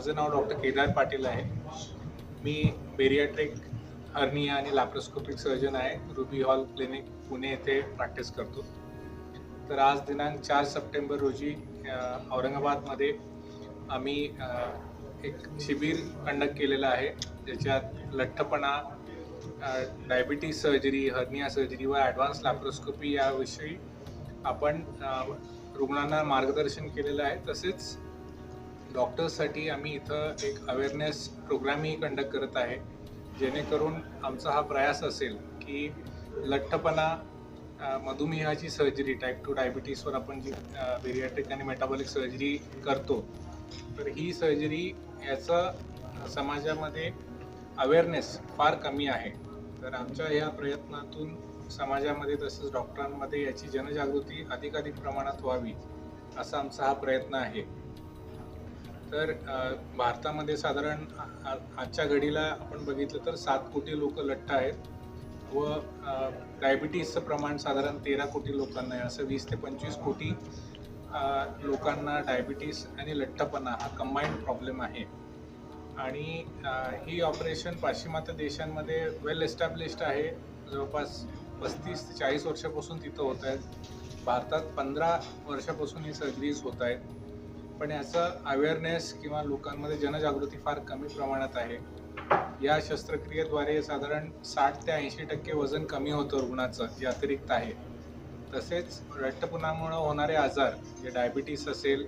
माझं नाव डॉक्टर केदार पाटील आहे. मी बेरियाट्रिक हर्निया आणि लॅप्रोस्कोपिक सर्जन आहे. रुबी हॉल क्लिनिक पुणे येथे प्रॅक्टिस करतो. तर आज दिनांक चार सप्टेंबर रोजी औरंगाबादमध्ये आम्ही एक शिबिर कंडक्ट केलेलं आहे. ज्याच्यात लठ्ठपणा डायबिटीज सर्जरी हर्निया सर्जरी व ॲडव्हान्स लॅप्रोस्कोपी याविषयी आपण रुग्णांना मार्गदर्शन केलेलं आहे. तसेच डॉक्टर्ससाठी आम्ही इथं एक अवेअरनेस प्रोग्रामही कंडक्ट करत आहे. जेणेकरून आमचा हा प्रयास असेल की लठ्ठपणा मधुमेहाची सर्जरी टाईप टू डायबिटीसवर आपण जी बेरियाट्रिक आणि मेटाबॉलिक सर्जरी करतो तर ही सर्जरी याचं समाजामध्ये अवेअरनेस फार कमी आहे. तर आमच्या या प्रयत्नातून समाजामध्ये तसंच डॉक्टरांमध्ये याची जनजागृती अधिकाधिक प्रमाणात व्हावी असा आमचा हा प्रयत्न आहे. तर भारतामध्ये साधारण आजच्या घडीला आपण बघितलं तर सात कोटी लोक लठ्ठ आहेत व डायबिटीजचं प्रमाण साधारण तेरा कोटी लोकांना आहे. असं वीस ते पंचवीस कोटी लोकांना डायबिटीस आणि लठ्ठपणा हा कंबाईंड प्रॉब्लेम आहे. आणि ही ऑपरेशन पाश्चिमात्य देशांमध्ये वेल एस्टॅब्लिश्ड आहे. जवळपास पस्तीस ते चाळीस वर्षापासून तिथं होत आहेत. भारतात पंधरा वर्षापासून ही सर्जरीज होत आहेत. पण याचं अवेअरनेस किंवा लोकांमध्ये जनजागृती फार कमी प्रमाणात आहे. या शस्त्रक्रियेद्वारे साधारण साठ ते ऐंशी टक्के वजन कमी होतं रुग्णाचं जे अतिरिक्त आहे. तसेच रक्तपुणामुळं होणारे आजार जे डायबिटीस असेल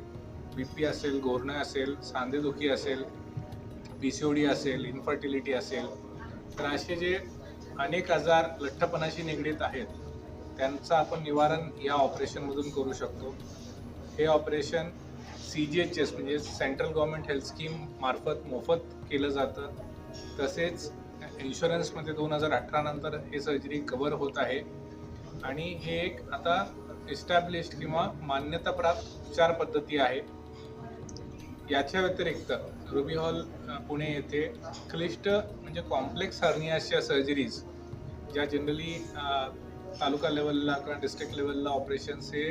बी पी असेल गोरणं असेल सांधेदुखी असेल पी सी ओ डी असेल इन्फर्टिलिटी असेल तर असे जे अनेक आजार लठ्ठपणाशी निगडीत आहेत त्यांचं आपण निवारण या ऑपरेशनमधून करू शकतो. हे operation C G H S म्हणजे सेंट्रल गव्हर्नमेंट हेल्थ स्कीम मार्फत मोफत केलं जातं. तसेच इन्शुरन्समध्ये दोन हजार अठरा नंतर हे सर्जरी कवर होत आहे. आणि हे एक आता इस्टॅब्लिश्ड किंवा मान्यताप्राप्त उपचार पद्धती आहे. याच्या व्यतिरिक्त रुबी हॉल पुणे येथे क्लिष्ट म्हणजे कॉम्प्लेक्स हर्नियाच्या सर्जरीज ज्या जनरली तालुका लेवलला किंवा डिस्ट्रिक्ट लेवलला ऑपरेशन्स हे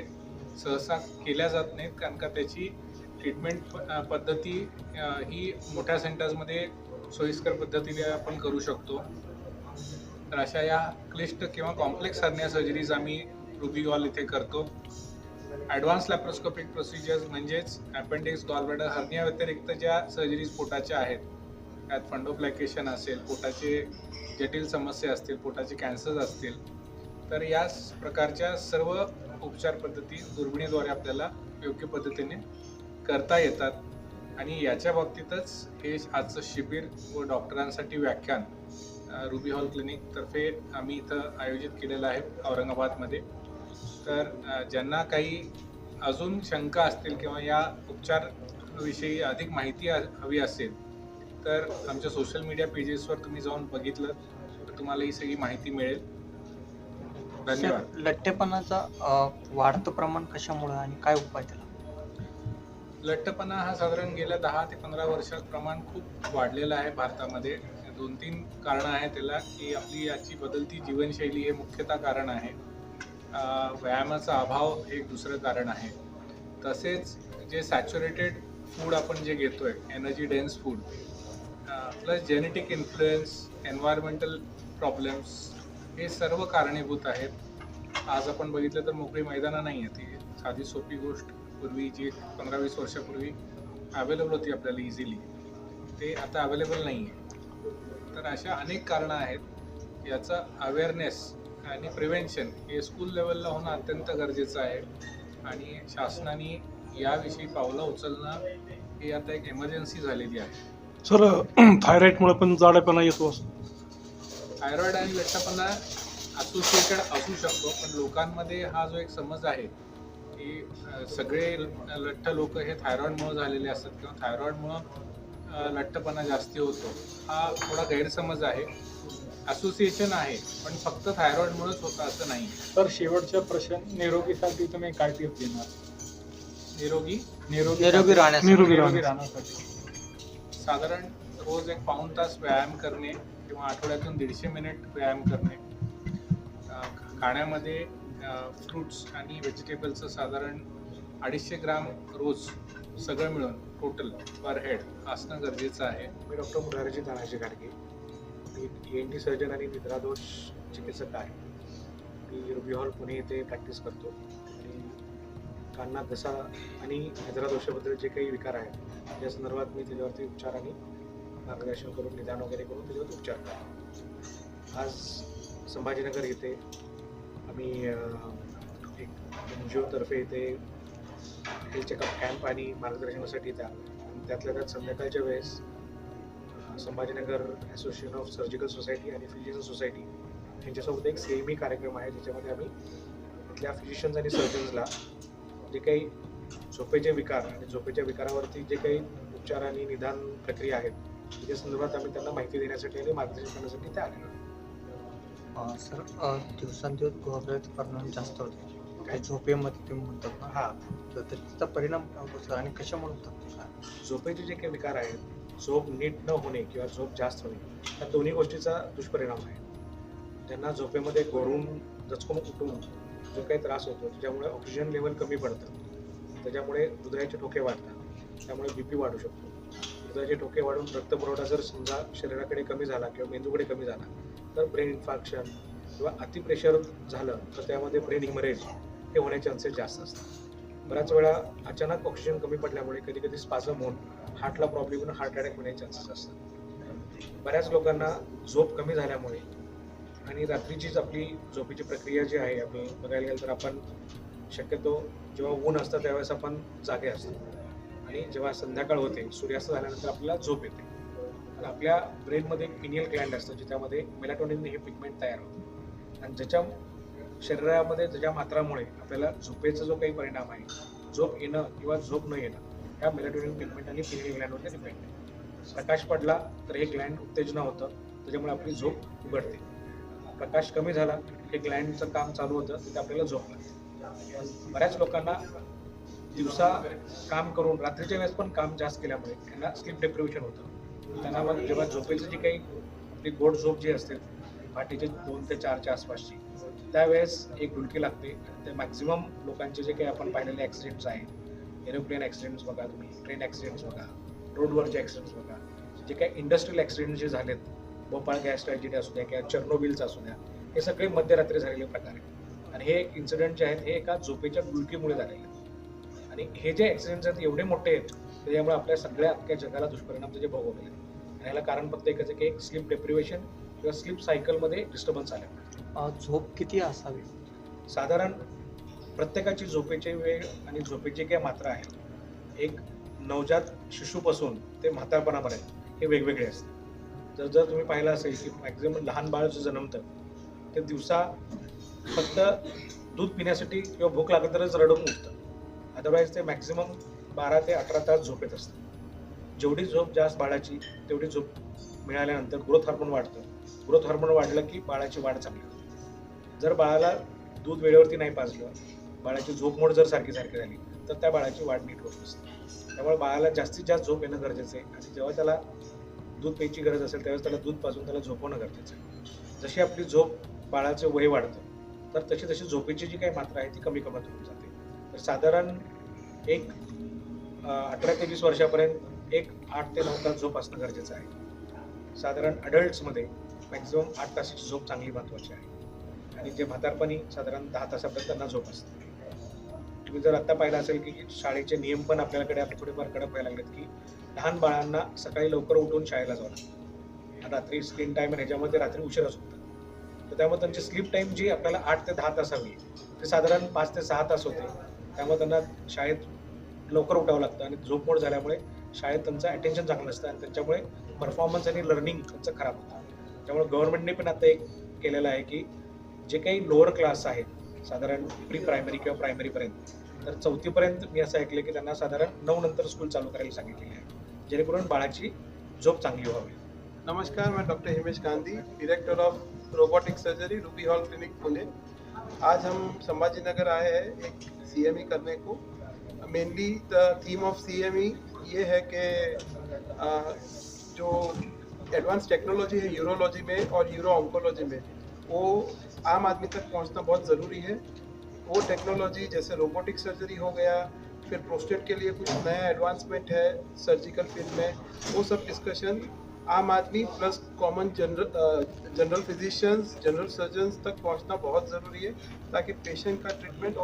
सहसा केल्या जात नाहीत. कारण का त्याची ट्रीटमेंट प- पद्धती ही मोठ्या सेंटर्समध्ये सोयीस्कर पद्धतीने आपण करू शकतो. तर अशा या क्लिष्ट किंवा कॉम्प्लेक्स हरण्या सर्जरीज आम्ही रुबी हॉल इथे करतो. ॲडव्हान्स लॅप्रोस्कोपिक प्रोसिजर्स म्हणजेच ॲपेंडिक्स गॉलब्लॅडर हर्निया व्यतिरिक्त ज्या सर्जरीज पोटाच्या आहेत त्यात फंडोप्लॅकेशन असेल पोटाचे जटिल समस्या असतील पोटाचे कॅन्सर्स असतील तर या प्रकारच्या सर्व उपचार पद्धती दुर्बिणीद्वारे आपल्याला योग्य पद्धतीने करता येतात. आणि याच्या बाबतीतच हे आजचं शिबिर व डॉक्टरांसाठी व्याख्यान रुबी हॉल क्लिनिक तर्फे आम्ही इथं आयोजित केलेलं आहे औरंगाबादमध्ये. तर ज्यांना काही अजून शंका असतील किंवा या उपचारविषयी अधिक माहिती हवी असेल तर आमच्या सोशल मीडिया पेजेसवर तुम्ही जाऊन बघितलं तर तुम्हाला ही सगळी माहिती मिळेल. धन्यवाद. लठ्ठेपणाचा वाढतं प्रमाण कशामुळे आणि काय उपाय त्याला लठ्ठपणा हा साधारण गेल्या दहा ते पंधरा वर्षात प्रमाण खूप वाढलेलं आहे भारतामध्ये. दोन तीन कारणं आहेत त्याला की आपली याची बदलती जीवनशैली हे मुख्यतः कारण आहे. व्यायामाचा अभाव हे एक दुसरं कारण आहे. तसेच जे सॅच्युरेटेड फूड आपण जे घेतो आहे energy dense food plus genetic influence environmental problems हे सर्व कारणीभूत आहेत. आज आपण बघितलं तर मोकळी मैदानं नाही आहेत ही साधी सोपी गोष्ट. पूर्वी जी पंधरा वीस वर्षापूर्वी अवेलेबल होती आपल्याला इझिली ते आता अवेलेबल नाही आहे तर अशा अनेक कारणं आहेत याचा अवेअरनेस आणि प्रिव्हेन्शन हे स्कूल लेवलला होणं अत्यंत गरजेचं आहे. आणि शासनाने याविषयी पावलं उचलणं ही आता एक एमर्जन्सी झालेली आहे. सर थायरॉइडमुळे पण जाडेपणा येतो असं. थायरॉइड आणि लठ्ठपणा असोसिएटेड असू शकतो पण लोकांमध्ये हा जो एक समज आहे की सगळे लठ्ठ लोक हे थायरॉइडमुळे झालेले असतात किंवा थायरॉइडमुळं अ, लठ्ठपणा जास्ती होतो. हा थोडा गैरसमज आहे. असोसिएशन आहे पण फक्त थायरॉइडमुळेच होतं असं नाही. तर शेवटचा प्रश्न निरोगीसाठी तुम्ही काय टिप देणार? निरोगी? निरोगी निरोगी राहण्यासाठी. निरोगी राहण्यासाठी. साधारण रोज एक पाऊण तास व्यायाम करणे किंवा आठवड्यातून दीडशे मिनिट व्यायाम करणे. खाण्यामध्ये फ्रूट्स आणि व्हेजिटेबल्सचं साधारण अडीचशे ग्राम रोज सगळं मिळून टोटल पर हेड असणं गरजेचं आहे. मी डॉक्टर मुरारजी तानाजी गाडगे. मी एन टी सर्जन आणि निद्रादोष चिकित्सक आहे. मी रुबी हॉल पुणे येथे प्रॅक्टिस करतो. आणि कानात घसा आणि निद्रादोषाबद्दल जे काही विकार आहेत या संदर्भात मी त्याच्यावरती उपचार आणि मार्गदर्शन करून निदान वगैरे करून त्याच्यावर उपचार करतो. आज संभाजीनगर येथे आम्ही एक एन जी ओतर्फे इथे हेल्थ चेकअप कॅम्प आणि मार्गदर्शनासाठी त्या त्यातल्या त्यात संध्याकाळच्या वेळेस Sambhajinagar association of surgical society आणि फिजिशियन सोसायटी यांच्यासोबत एक सेमी कार्यक्रम आहे ज्याच्यामध्ये आम्ही इथल्या फिजिशियन्स आणि सर्जन्सला जे काही झोपेचे विकार आणि झोपेच्या विकारावरती जे काही उपचार आणि निदान प्रक्रिया आहेत त्याच्या संदर्भात आम्ही त्यांना माहिती देण्यासाठी आणि मार्गदर्शन करण्यासाठी ते आलेलो सर दिवसांदिवस गृहप्रवेश परिणाम जास्त होते. काही झोपेमध्ये तुम्ही म्हणतात ना? हा. तर त्याचा परिणाम काय होतो सर? आणि कशामुळे होतात झोपेचे जे काही विकार आहेत झोप नीट न होणे किंवा झोप जास्त होणे या दोन्ही गोष्टीचा दुष्परिणाम आहे. त्यांना झोपेमध्ये घोरून दचकून उठून जो काही त्रास होतो त्याच्यामुळे ऑक्सिजन लेवल कमी पडतं. त्याच्यामुळे हृदयाचे ठोके वाढतात. त्यामुळे बी पी वाढू शकतो. हृदयाचे ठोके वाढून रक्तपुरवठा जर समजा शरीराकडे कमी झाला किंवा मेंदूकडे कमी झाला तर ब्रेन इन्फाक्शन किंवा अतिप्रेशर झालं तर त्यामध्ये ब्रेन हिमरेज हे होण्याचे चान्सेस जास्त असतात. बऱ्याच वेळा अचानक ऑक्सिजन कमी पडल्यामुळे कधी कधी स्पाझम होऊन हार्टला प्रॉब्लेम होऊन हार्ट अटॅक होण्याचे चान्सेस असतात. बऱ्याच लोकांना झोप कमी झाल्यामुळे आणि रात्रीचीच आपली झोपेची प्रक्रिया जी आहे आपण बघायला गेलं तर आपण शक्यतो जेव्हा ऊन असतं त्यावेळेस आपण जागे असतो. आणि जेव्हा संध्याकाळ होते सूर्यास्त झाल्यानंतर आपल्याला झोप येते. तर आपल्या ब्रेनमध्ये एक पिनियल ग्लँड असतं ज्याच्यामध्ये मेलाटोनिन हे पिगमेंट तयार होतं. आणि ज्याच्या शरीरामध्ये ज्याच्या मात्रामुळे आपल्याला झोपेचा जो काही परिणाम आहे झोप येणं किंवा झोप न येणं ह्या मेलाटोनिन पिगमेंट आणि पिनियल ग्लँडवरती डिपेंड आहे. प्रकाश पडला तर हे ग्लँड उत्तेजना होतं त्याच्यामुळे आपली झोप उघडते. प्रकाश कमी झाला हे ग्लँडचं काम चालू होतं तिथे आपल्याला झोप लागते. बऱ्याच लोकांना दिवसा काम करून रात्रीच्या वेळेस पण काम जास्त केल्यामुळे त्यांना स्लीप डेप्रिवेशन होतं. त्यांना मग जेव्हा झोपेचं जी काही आपली गोड झोप जी असते पहाटेचे दोन ते चारच्या आसपासची त्यावेळेस एक डुलकी लागते. ते मॅक्झिमम लोकांचे जे काही आपण पाहिलेले ॲक्सिडेंट्स आहेत एरोप्लेन ॲक्सिडेंट्स बघा तुम्ही ट्रेन ॲक्सिडेंट्स बघा रोडवरचे ॲक्सिडेंट्स बघा जे काही इंडस्ट्रियल ॲक्सिडेंट जे झालेत भोपाळ गॅस ट्रॅजिडी असू द्या किंवा चर्नोबिल्स असू द्या हे सगळे मध्यरात्री झालेले प्रकार आहेत. आणि हे इन्सिडेंट जे आहेत हे एका झोपेच्या डुलकीमुळे झालेले आहेत. आणि हे जे ॲक्सिडेंट्स आहेत एवढे मोठे आहेत त्याच्यामुळे आपल्या सगळ्या अख्ख्या जगाला दुष्परिणाम त्याचे भोगवले आहेत आणि याला कारण फक्त एकच आहे की एक स्लीप डेप्रिवेशन किंवा स्लीप सायकलमध्ये डिस्टर्बन्स आल्यामुळे अं, झोप किती असावी? साधारण प्रत्येकाची झोपेची वेळ आणि झोपेची काय मात्रा आहे एक नवजात शिशूपासून ते म्हातारपणापर्यंत हे वेगवेगळे असते. जर जर तुम्ही पाहिलं असेल की मॅक्झिमम लहान बाळ जे जन्मतं ते दिवसा फक्त दूध पिण्यासाठी किंवा भूक लागली तरच रडून उठतं. अदरवाईज ते मॅक्झिमम बारा ते अठरा तास झोपेत असतात. जेवढी झोप जास्त बाळाची तेवढी झोप मिळाल्यानंतर ग्रोथ हार्मोन वाढतं. ग्रोथ हार्मोन वाढलं की बाळाची वाढ चांगली होते. जर बाळाला दूध वेळेवरती नाही पाजलं बाळाची झोप मोड जर सारखी सारखी झाली तर त्या बाळाची वाढ नीट होत नसते. त्यामुळे बाळाला जास्तीत जास्त झोप येणं गरजेचं आहे. आणि जेव्हा त्याला दूध प्यायची गरज असेल त्यावेळेस त्याला दूध पाजून त्याला झोपवणं गरजेचं आहे. जशी आपली झोप बाळाचं वय वाढतं तर तशी तशी झोपेची जी काही मात्रा आहे ती कमी कमी होऊन जाते. साधारण एक अठरा ते वीस वर्षापर्यंत एक आठ ते नऊ तास झोप असणं गरजेचं आहे. साधारण अडल्ट्समध्ये मॅक्झिमम आठ तासाची झोप चांगली महत्त्वाची आहे. आणि जे म्हातारपणी साधारण दहा तासापर्यंत त्यांना झोप असते. तुम्ही जर आत्ता पाहिलं असेल की शाळेचे नियम पण आपल्याकडे आता थोडेफार कडक व्हायला लागलेत की लहान बाळांना सकाळी लवकर उठून शाळेला जावं लागतं. रात्री स्क्रीन टाईम ह्याच्यामध्ये रात्री उशिरा झोपतात. तर त्यामुळे त्यांची स्लीप टाईम जी आपल्याला आठ ते दहा तास हवी ते साधारण पाच ते सहा तास होते. त्यामुळे त्यांना शाळेत लवकर उठावं लागतं आणि झोप मोड झाल्यामुळे शाळेत त्यांचं अटेन्शन चांगलं नसतं आणि त्याच्यामुळे परफॉर्मन्स आणि लर्निंग त्यांचं खराब होतं. त्यामुळे गव्हर्नमेंटने पण आता एक केलेलं आहे की जे काही लोअर क्लास आहेत साधारण प्री प्रायमरी किंवा प्रायमरीपर्यंत तर चौथीपर्यंत मी असं ऐकलं की त्यांना साधारण नऊ नंतर स्कूल चालू करायला सांगितलेली आहे. जेणेकरून बाळाची झोप चांगली व्हावी. नमस्कार मैं doctor Himesh Gandhi director of robotic surgery Ruby Hall Clinic Pune आज हम संभाजी नगर आए हैं एक सीएमई करने को। Mainly the theme of CME ये है कि जो एडवांस टेक्नोलॉजी है यूरोलॉजी में और यूरो ऑन्कोलॉजी में, वो आम आदमी तक पहुँचना बहुत ज़रूरी है। वो टेक्नोलॉजी जैसे रोबोटिक सर्जरी हो गया, फिर प्रोस्टेट के लिए कुछ नया एडवांसमेंट है सर्जिकल फ़ील्ड में, वो सब डिस्कशन आम आदमी plus common general general physicians general surgeons तक पहुंचना बहुत ज़रूरी है ताकि पेशेंट का ट्रीटमेंट और